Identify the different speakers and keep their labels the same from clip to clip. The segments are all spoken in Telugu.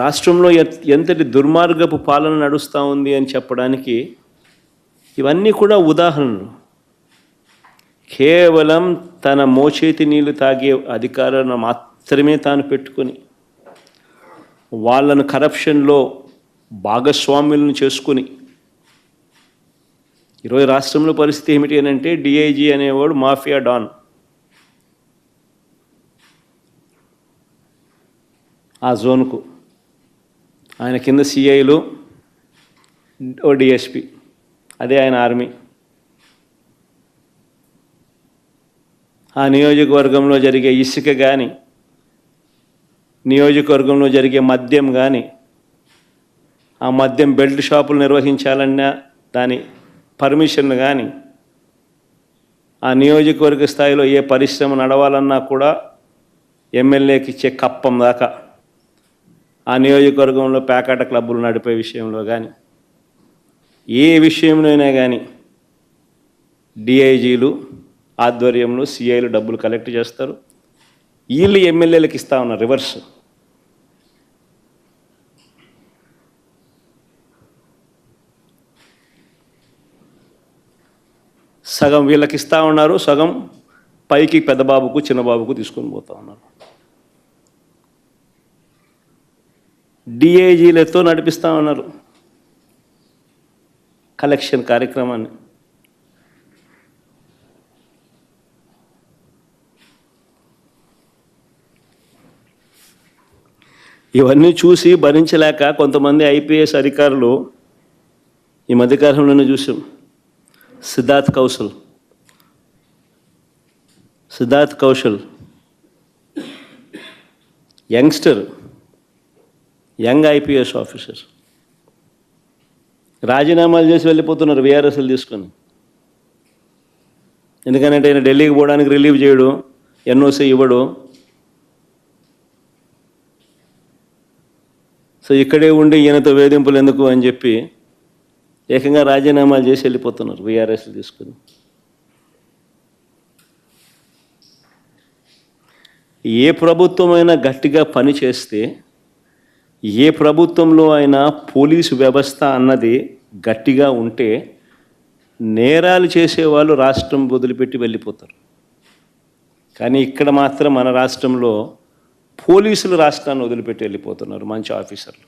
Speaker 1: రాష్ట్రంలో ఎంతటి దుర్మార్గపు పాలన నడుస్తూ ఉంది అని చెప్పడానికి ఇవన్నీ కూడా ఉదాహరణలు. కేవలం తన మోచేతి నీళ్ళు తాగే అధికారాన్ని మాత్రమే తాను పెట్టుకొని వాళ్ళను కరప్షన్లో భాగస్వాములను చేసుకుని ఈరోజు రాష్ట్రంలో పరిస్థితి ఏమిటి అని అంటే డిఐజీ అనేవాడు మాఫియా డాన్. ఆ జోన్కు ఆయన కింద సిఐలు ఓ డిఎస్పి అదే ఆయన ఆర్మీ. ఆ నియోజకవర్గంలో జరిగే ఇసుక కానీ నియోజకవర్గంలో జరిగే మద్యం కానీ ఆ మద్యం బెల్ట్ షాపులు నిర్వహించాలన్నా దాని పర్మిషన్లు కానీ ఆ నియోజకవర్గ స్థాయిలో ఏ పరిశ్రమ నడవాలన్నా కూడా ఎమ్మెల్యేకి ఇచ్చే కప్పం దాకా. ఆ నియోజకవర్గంలో పేకాట క్లబ్బులు నడిపే విషయంలో కానీ ఏ విషయంలోనైనా కానీ డిఐజీలు ఆధ్వర్యంలో సిఐలు డబ్బులు కలెక్ట్ చేస్తారు. వీళ్ళు ఎమ్మెల్యేలకు ఇస్తా ఉన్నారు రివర్స్. సగం వీళ్ళకి ఇస్తా ఉన్నారు సగం పైకి పెద్దబాబుకు చిన్నబాబుకు చిన్న బాబుకు తీసుకొని పోతా ఉన్నారు. డిఐజీలతో నడిపిస్తా ఉన్నారు. కలెక్షన్ కార్యక్రమాన్ని. ఇవన్నీ చూసి భరించలేక కొంతమంది ఐపీఎస్ అధికారులు ఈ మధ్యకాలంలోనే చూసాం Siddharth Kaushal. Siddharth Kaushal. Youngster. Young IPS officer రాజీనామాలు చేసి వెళ్ళిపోతున్నారు విఆర్ఎస్ఎల్ తీసుకొని. ఎందుకంటే ఆయన ఢిల్లీకి పోవడానికి రిలీవ్ చేయడు ఎన్ఓసి ఇవ్వడు. సో ఇక్కడే ఉండి ఈయనతో వేధింపులు ఎందుకు అని చెప్పి ఏకంగా రాజీనామాలు చేసి వెళ్ళిపోతున్నారు విఆర్ఎస్లు తీసుకుని. ఏ ప్రభుత్వమైనా గట్టిగా పని చేస్తే ఏ ప్రభుత్వంలో అయినా పోలీసు వ్యవస్థ అన్నది గట్టిగా ఉంటే నేరాలు చేసేవాళ్ళు రాష్ట్రం వదిలిపెట్టి వెళ్ళిపోతారు. కానీ ఇక్కడ మాత్రం మన రాష్ట్రంలో పోలీసులు రాష్ట్రాన్ని వదిలిపెట్టి వెళ్ళిపోతున్నారు మంచి ఆఫీసర్లు.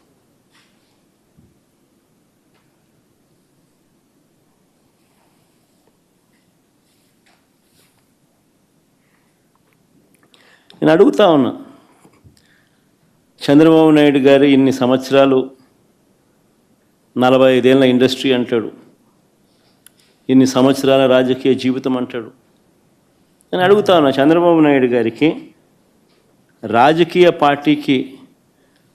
Speaker 1: నేను అడుగుతా ఉన్నా చంద్రబాబు నాయుడు గారు ఇన్ని సంవత్సరాలు నలభై ఐదేళ్ళ ఇండస్ట్రీ అంటాడు. ఇన్ని సంవత్సరాల రాజకీయ జీవితం అంటాడు. నేను అడుగుతా ఉన్నా చంద్రబాబు నాయుడు గారికి రాజకీయ పార్టీకి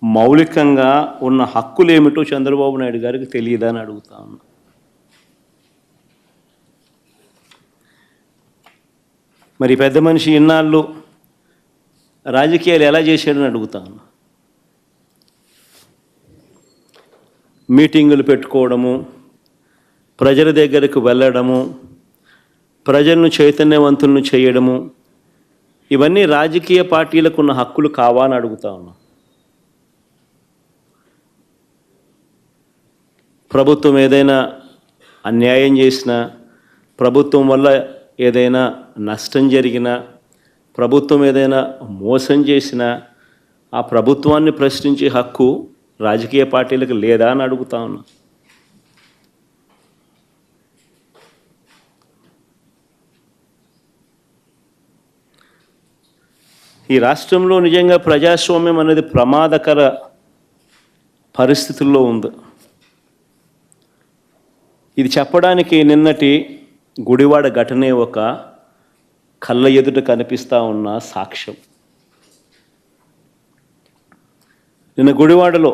Speaker 1: మౌలికంగా ఉన్న హక్కులు ఏమిటో చంద్రబాబు నాయుడు గారికి తెలియదా అని అడుగుతా ఉన్నా. మరి పెద్ద మనిషి ఇన్నాళ్ళు రాజకీయాలు ఎలా చేశాడని అడుగుతా ఉన్నా. మీటింగులు పెట్టుకోవడము ప్రజల దగ్గరకు వెళ్ళడము ప్రజలను చైతన్యవంతులను చేయడము ఇవన్నీ రాజకీయ పార్టీలకు ఉన్న హక్కులు కావా అని అడుగుతా ఉన్నా. ప్రభుత్వం ఏదైనా అన్యాయం చేసినా ప్రభుత్వం వల్ల ఏదైనా నష్టం జరిగినా ప్రభుత్వం ఏదైనా మోసం చేసినా ఆ ప్రభుత్వాన్ని ప్రశ్నించే హక్కు రాజకీయ పార్టీలకు లేదా అని అడుగుతా ఉన్నా. ఈ రాష్ట్రంలో నిజంగా ప్రజాస్వామ్యం అనేది ప్రమాదకర పరిస్థితుల్లో ఉంది. ఇది చెప్పడానికి నిన్నటి గుడివాడ ఘటనే ఒక కళ్ళ ఎదుట కనిపిస్తా ఉన్న సాక్ష్యం. నిన్న గుడివాడలో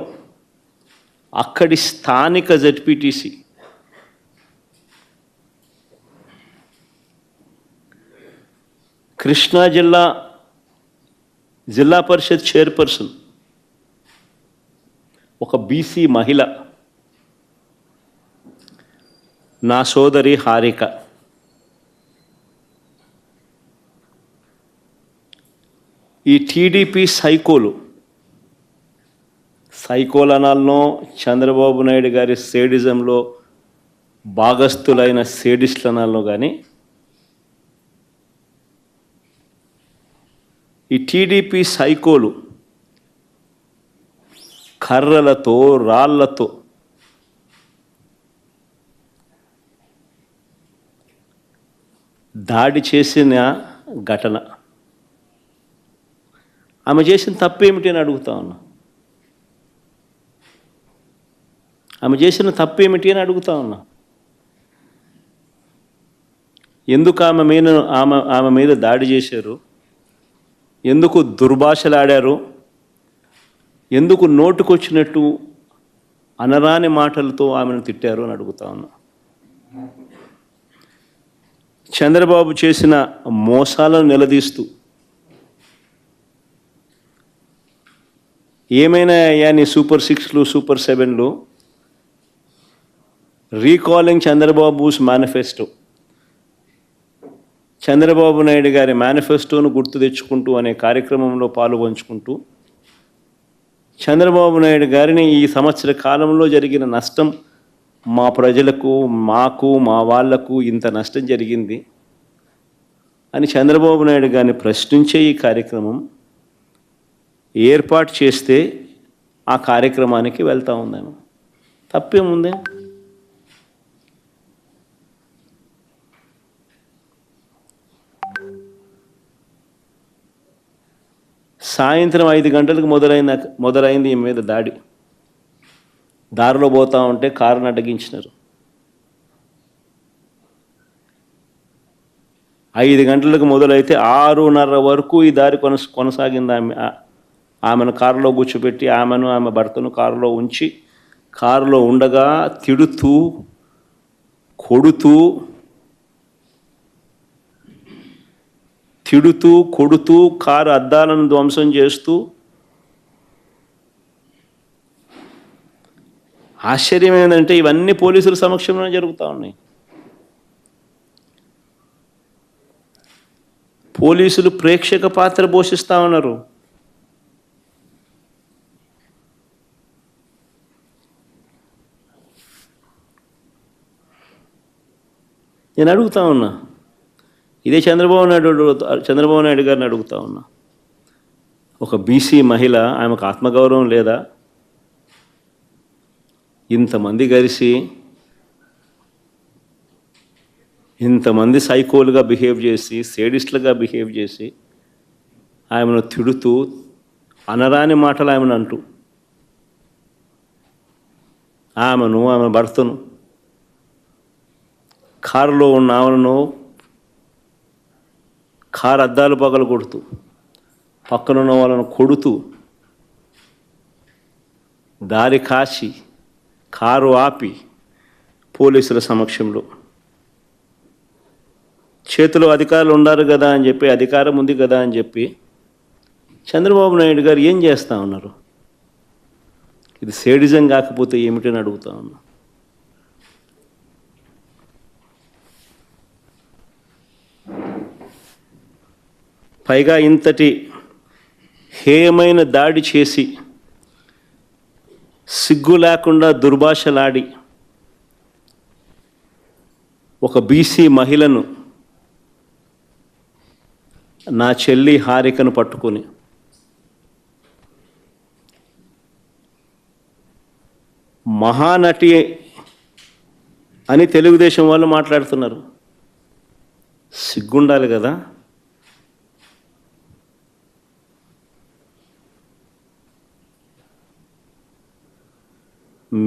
Speaker 1: అక్కడి స్థానిక జడ్పీటీసీ కృష్ణా జిల్లా జిల్లా పరిషత్ చైర్పర్సన్ ఒక బీసీ మహిళ నా సోదరి హారిక. ఈ టీడీపీ సైకోలు సైకోలనాల్లో చంద్రబాబు నాయుడు గారి సేడిజంలో భాగస్థులైన సేడిస్టులనాల్లో కానీ ఈ టీడీపీ సైకోలు కర్రలతో రాళ్ళతో దాడి చేసిన ఘటన. ఆమె చేసిన తప్పేమిటి అని అడుగుతా ఉన్నా. ఆమె చేసిన తప్పు ఏమిటి అని అడుగుతా ఉన్నా. ఎందుకు ఆమె మీద ఆమె ఆమె మీద దాడి చేశారు? ఎందుకు దుర్భాషలాడారు? ఎందుకు నోటుకొచ్చినట్టు అనరాని మాటలతో ఆమెను తిట్టారు అని అడుగుతా ఉన్నా. చంద్రబాబు చేసిన మోసాలను నిలదీస్తూ ఏమైనా అయ్యా నీ సూపర్ సిక్స్లు super సెవెన్లు? Recalling Chandrababu's manifesto. Chandrababu Naidu గారి మేనిఫెస్టోను గుర్తు తెచ్చుకుంటూ అనే కార్యక్రమంలో పాల్గొంచుకుంటూ చంద్రబాబు నాయుడు గారిని ఈ సంవత్సర కాలంలో జరిగిన నష్టం మా ప్రజలకు మాకు మా వాళ్ళకు ఇంత నష్టం జరిగింది అని చంద్రబాబు నాయుడు గారిని ప్రశ్నించే ఈ కార్యక్రమం ఏర్పాటు చేస్తే ఆ కార్యక్రమానికి వెళ్తూ ఉందాను. తప్పేముందే? సాయంత్రం ఐదు గంటలకు మొదలైన మొదలైంది ఈ మీద దాడి. దారిలో పోతా ఉంటే కారును అడ్డగించినారు. ఐదు గంటలకు మొదలైతే ఆరున్నర వరకు ఈ దారి కొనస కొనసాగింది ఆమె. ఆమెను కారులో కూర్చోబెట్టి ఆమెను ఆమె భర్తను కారులో ఉంచి కారులో ఉండగా తిడుతూ కొడుతూ తిడుతూ కొడుతూ కారు అద్దాలను ధ్వంసం చేస్తూ. ఆశ్చర్యం ఏంటంటే ఇవన్నీ పోలీసుల సమక్షంలోనే జరుగుతూ ఉన్నాయి. పోలీసులు ప్రేక్షక పాత్ర పోషిస్తా ఉన్నారు. నేను అడుగుతా ఉన్నా ఇదే చంద్రబాబు నాయుడు చంద్రబాబు నాయుడు గారిని అడుగుతా ఉన్నా. ఒక బీసీ మహిళ ఆమెకు ఆత్మగౌరవం లేదా? ఇంతమంది కలిసి ఇంతమంది సైకోలుగా బిహేవ్ చేసి సేడిస్ట్లుగా బిహేవ్ చేసి ఆమెను తిడుతూ అనరాని మాటలు ఆమెను అంటూ. ఆమెను ఆమె భర్తను కారులో ఉన్న ఆమెను కారు అద్దాలు పగలు కొడుతూ పక్కనున్న వాళ్ళను కొడుతూ దారి కాచి కారు ఆపి పోలీసుల సమక్షంలో. చేతిలో అధికారులు ఉన్నారు కదా అని చెప్పి అధికారం ఉంది కదా అని చెప్పి చంద్రబాబు నాయుడు గారు ఏం చేస్తా ఉన్నారు? ఇది సేడిజం కాకపోతే ఏమిటని అడుగుతా ఉన్నా. పైగా ఇంతటి హేయమైన దాడి చేసి సిగ్గు లేకుండా దుర్భాషలాడి ఒక బీసీ మహిళను నా చెల్లి హారికను పట్టుకొని మహానటి అని తెలుగుదేశం వాళ్ళు మాట్లాడుతున్నారు. సిగ్గుండాలి కదా?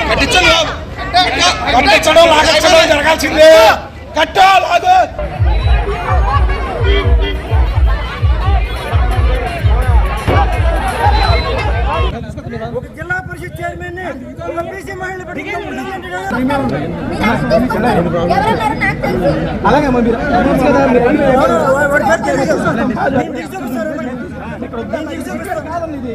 Speaker 2: కట్టించండి బాబు. లాగచ్చడం జరగాల్సిందే కట్టో లాగు
Speaker 3: ఒక జిల్లా పరిషత్ చైర్మన్ని ఒక బీసీ మహిళ
Speaker 4: ఎవరన్నారు నాకు తెలుసు
Speaker 5: అలాగే ఇది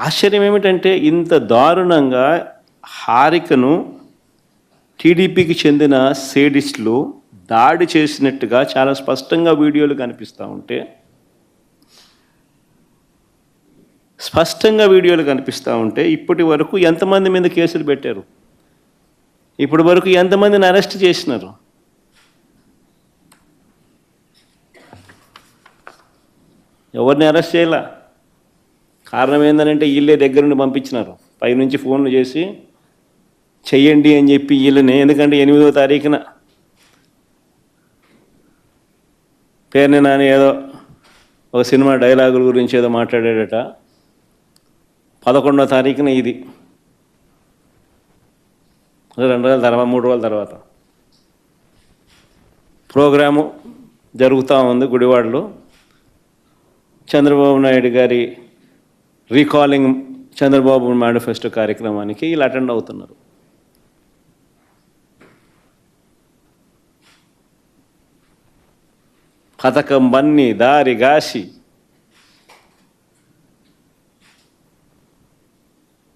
Speaker 1: ఆశ్చర్యం ఏమిటంటే ఇంత దారుణంగా హారికను టీడీపీకి చెందిన సేడిస్టులు దాడి చేసినట్టుగా చాలా స్పష్టంగా వీడియోలు కనిపిస్తూ ఉంటే స్పష్టంగా వీడియోలు కనిపిస్తూ ఉంటే ఇప్పటి వరకు ఎంతమంది మీద కేసులు పెట్టారు? ఇప్పటి వరకు ఎంతమందిని అరెస్ట్ చేసినారు? ఎవరిని అరెస్ట్ చేయాల? కారణం ఏంటంటే వీళ్ళే దగ్గర నుండి పంపించినారు. పైనుంచి ఫోన్లు చేసి చెయ్యండి అని చెప్పి వీళ్ళని ఎందుకంటే ఎనిమిదో తారీఖున పేరుని నాని ఏదో ఒక సినిమా డైలాగుల గురించి ఏదో మాట్లాడాడట. పదకొండో తారీఖున ఇది. రెండు రోజుల తర్వాత మూడు రోజుల తర్వాత. ప్రోగ్రాము జరుగుతూ ఉంది గుడివాడలో. చంద్రబాబు నాయుడు గారి రీకాలింగ్ చంద్రబాబు మేనిఫెస్టో కార్యక్రమానికి వీళ్ళు అటెండ్ అవుతున్నారు. పథకం బన్ని దారి గాసి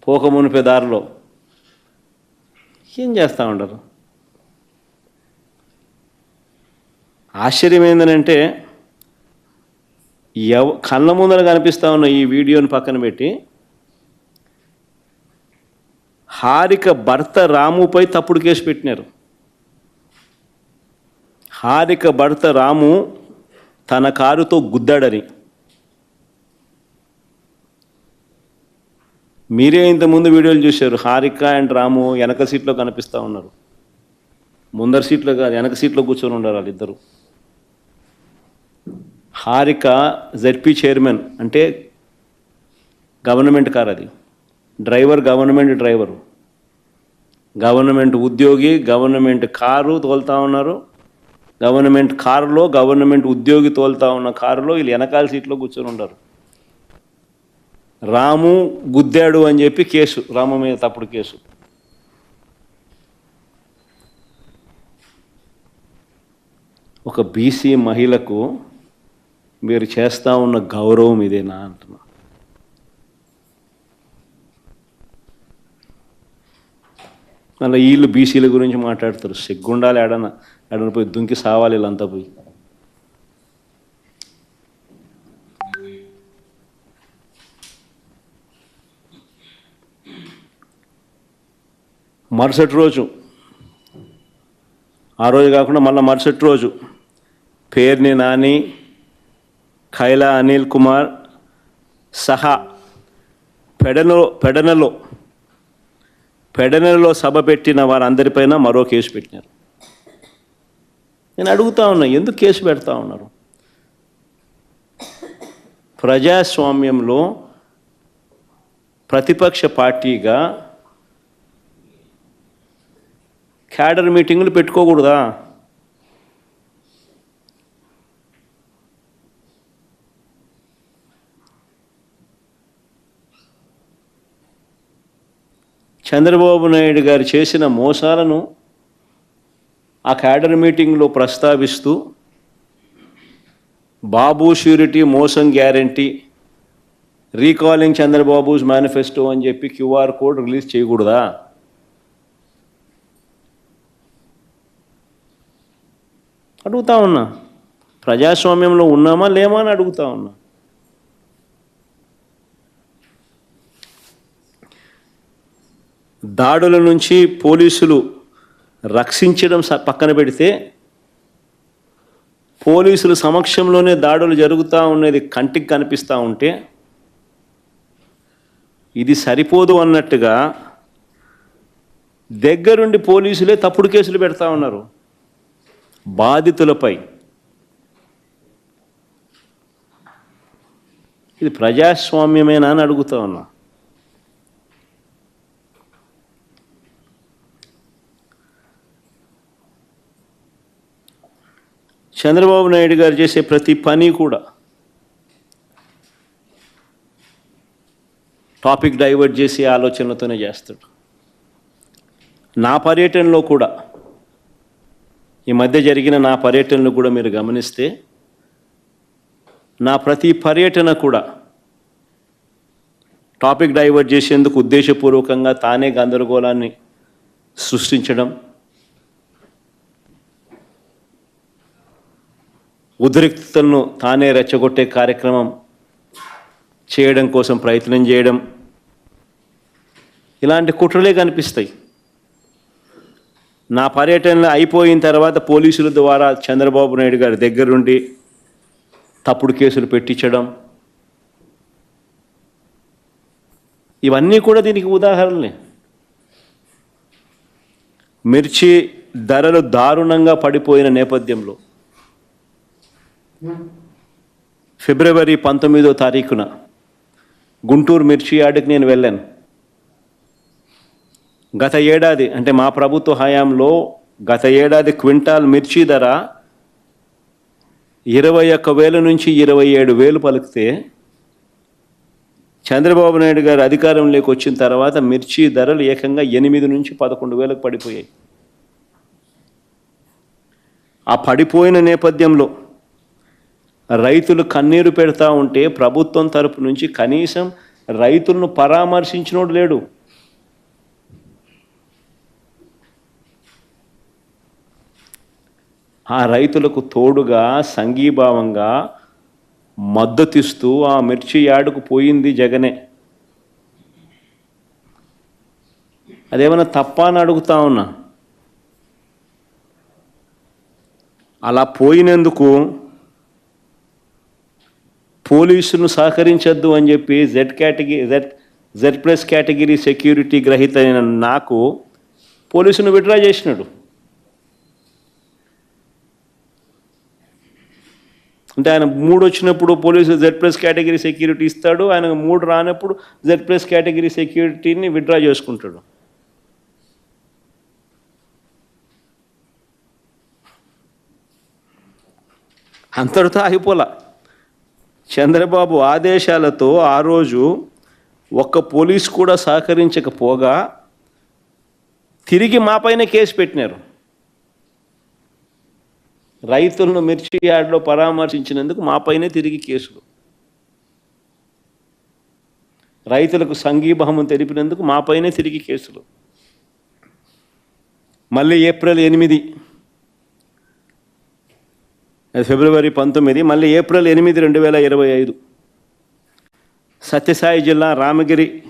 Speaker 1: పోక మునిపే దారిలో ఏం చేస్తూ ఉండరు? ఆశ్చర్యం ఏంటంటే ఎవ కళ్ళ ముందర కనిపిస్తా ఉన్న ఈ వీడియోని పక్కన పెట్టి హారిక భర్త రాముపై తప్పుడు కేసు పెట్టినారు. హారిక భర్త రాము తన కారుతో గుద్దాడని. మీరే ఇంతకుముందు వీడియోలు చూశారు హారిక అండ్ రాము వెనక సీట్లో కనిపిస్తూ ఉన్నారు. ముందర సీట్లో కాదు వెనక సీట్లో కూర్చొని ఉన్నారు వాళ్ళిద్దరు. హారిక జెడ్పీ చైర్మన్ అంటే గవర్నమెంట్ కార్ అది. డ్రైవర్ గవర్నమెంట్ డ్రైవరు గవర్నమెంట్ ఉద్యోగి గవర్నమెంట్ కారు తోలుతా ఉన్నారు. గవర్నమెంట్ కారులో గవర్నమెంట్ ఉద్యోగి తోలుతా ఉన్న కారులో వీళ్ళు వెనకాల సీట్లో కూర్చొని ఉండరు. రాము గుద్దాడు అని చెప్పి కేసు రాము మీద తప్పుడు కేసు. ఒక బీసీ మహిళకు మీరు చేస్తా ఉన్న గౌరవం ఇదేనా అంటున్నా. మళ్ళీ వీళ్ళు బీసీల గురించి మాట్లాడతారు. సిగ్గుండాలి ఎడన ఎడన పోయి దుంకి సావాలి వీళ్ళంతా పోయి. మరుసటి రోజు ఆ రోజు కాకుండా మళ్ళీ మరుసటి రోజు పేరుని నాని ఖైలా అనిల్ కుమార్ సహా పెడనలో పెడనలో పెడనలో సభ పెట్టిన వారందరిపైన మరో కేసు పెట్టినారు. నేను అడుగుతా ఉన్నా ఎందుకు కేసు పెడతా ఉన్నారు? ప్రజాస్వామ్యంలో ప్రతిపక్ష పార్టీగా క్యాడర్ మీటింగులు పెట్టుకోకూడదా? చంద్రబాబు నాయుడు గారు చేసిన మోసాలను ఆ క్యాడర్ మీటింగ్లో ప్రస్తావిస్తూ బాబు ష్యూరిటీ మోసం గ్యారంటీ రీకాలింగ్ చంద్రబాబుస్ మేనిఫెస్టో అని చెప్పి క్యూఆర్ కోడ్ రిలీజ్ చేయకూడదా? అడుగుతా ఉన్నా. ప్రజాస్వామ్యంలో ఉన్నామా లేమా అని అడుగుతా ఉన్నా. దాడుల నుంచి పోలీసులు రక్షించడం స- పక్కన పెడితే పోలీసుల సమక్షంలోనే దాడులు జరుగుతూ ఉన్నది కంటికి కనిపిస్తూ ఉంటే ఇది సరిపోదు అన్నట్టుగా దగ్గరుండి పోలీసులే తప్పుడు కేసులు పెడతా ఉన్నారు. బాధితులపై. ఇది ప్రజాస్వామ్యమేనా అని అడుగుతా ఉన్నా. చంద్రబాబు నాయుడు గారు చేసే ప్రతి పని కూడా టాపిక్ డైవర్ట్ చేసే ఆలోచనలతోనే చేస్తాడు నా పర్యటనలో కూడా ఈ మధ్య జరిగిన నా పర్యటనలు కూడా మీరు గమనిస్తే నా ప్రతి పర్యటన కూడా టాపిక్ డైవర్ట్ చేసేందుకు ఉద్దేశపూర్వకంగా తానే గందరగోళాన్ని సృష్టించడం ఉద్రిక్తతలను తానే రెచ్చగొట్టే కార్యక్రమం చేయడం కోసం ప్రయత్నం చేయడం. ఇలాంటి కుట్రలే కనిపిస్తాయి. నా పర్యటనలో అయిపోయిన తర్వాత పోలీసుల ద్వారా చంద్రబాబు నాయుడు గారి దగ్గరుండి తప్పుడు కేసులు పెట్టించడం. ఇవన్నీ కూడా దీనికి ఉదాహరణలే. మిర్చి ధరలు దారుణంగా పడిపోయిన నేపథ్యంలో ఫిబ్రవరి పంతొమ్మిదో తారీఖున గుంటూరు మిర్చి యార్డుకి నేను వెళ్ళాను. గత ఏడాది అంటే మా ప్రభుత్వ హయాంలో గత ఏడాది క్వింటాల్ మిర్చి ధర ఇరవై ఒక్క వేల నుంచి ఇరవై ఏడు వేలు పలికితే చంద్రబాబు నాయుడు గారు అధికారంలోకి వచ్చిన తర్వాత మిర్చి ధరలు ఏకంగా ఎనిమిది నుంచి పదకొండు వేలకు పడిపోయాయి. ఆ పడిపోయిన నేపథ్యంలో రైతులు కన్నీరు పెడతా ఉంటే ప్రభుత్వం తరపు నుంచి కనీసం రైతులను పరామర్శించినోడు లేడు. ఆ రైతులకు తోడుగా సంఘీభావంగా మద్దతిస్తూ ఆ మిర్చి యార్డుకు పోయింది జగనే. అదేమైనా తప్ప అని అడుగుతా ఉన్నా. అలా పోయినందుకు పోలీసును సహకరించొద్దు అని చెప్పి Z category Z Z plus category security గ్రహీత అయిన నాకు పోలీసును విడ్రా చేసినాడు. అంటే ఆయన మూడు వచ్చినప్పుడు police Z plus category security ఇస్తాడు ఆయన మూడు రానప్పుడు జెడ్ ప్లస్ కేటగిరీ సెక్యూరిటీని విడ్రా చేసుకుంటాడు. అంతటితో ఆగిపోలా. చంద్రబాబు ఆదేశాలతో ఆ రోజు ఒక్క పోలీస్ కూడా సహకరించకపోగా తిరిగి మాపైన కేసు పెట్టినారు. రైతులను మిర్చి యార్డ్లో పరామర్శించినందుకు మాపైనే తిరిగి కేసులు. రైతులకు సంఘీభావం తెలిపినందుకు మాపైనే తిరిగి కేసులు. మళ్ళీ ఏప్రిల్ ఎనిమిది ఫిబ్రవరి పంతొమ్మిది మళ్ళీ ఏప్రిల్ ఎనిమిది రెండు వేల ఇరవై ఐదు. సత్యసాయి జిల్లా రామగిరి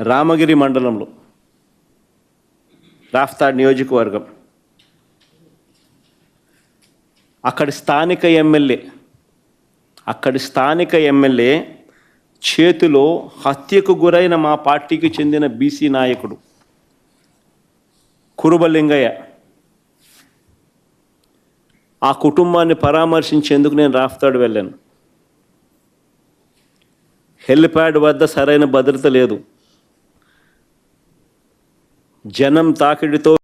Speaker 1: రామగిరి మండలంలో రాఫ్తాడ్ నియోజకవర్గం. అక్కడి స్థానిక ఎమ్మెల్యే అక్కడి స్థానిక ఎమ్మెల్యే చేతిలో హత్యకు గురైన మా పార్టీకి చెందిన బీసీ నాయకుడు కురుబలింగయ్య. ఆ కుటుంబాన్ని పరామర్శించేందుకు నేను రాఫ్తాడు వెళ్ళాను. హెలిప్యాడ్ వద్ద సరైన భద్రత లేదు. జనం తాకిడితో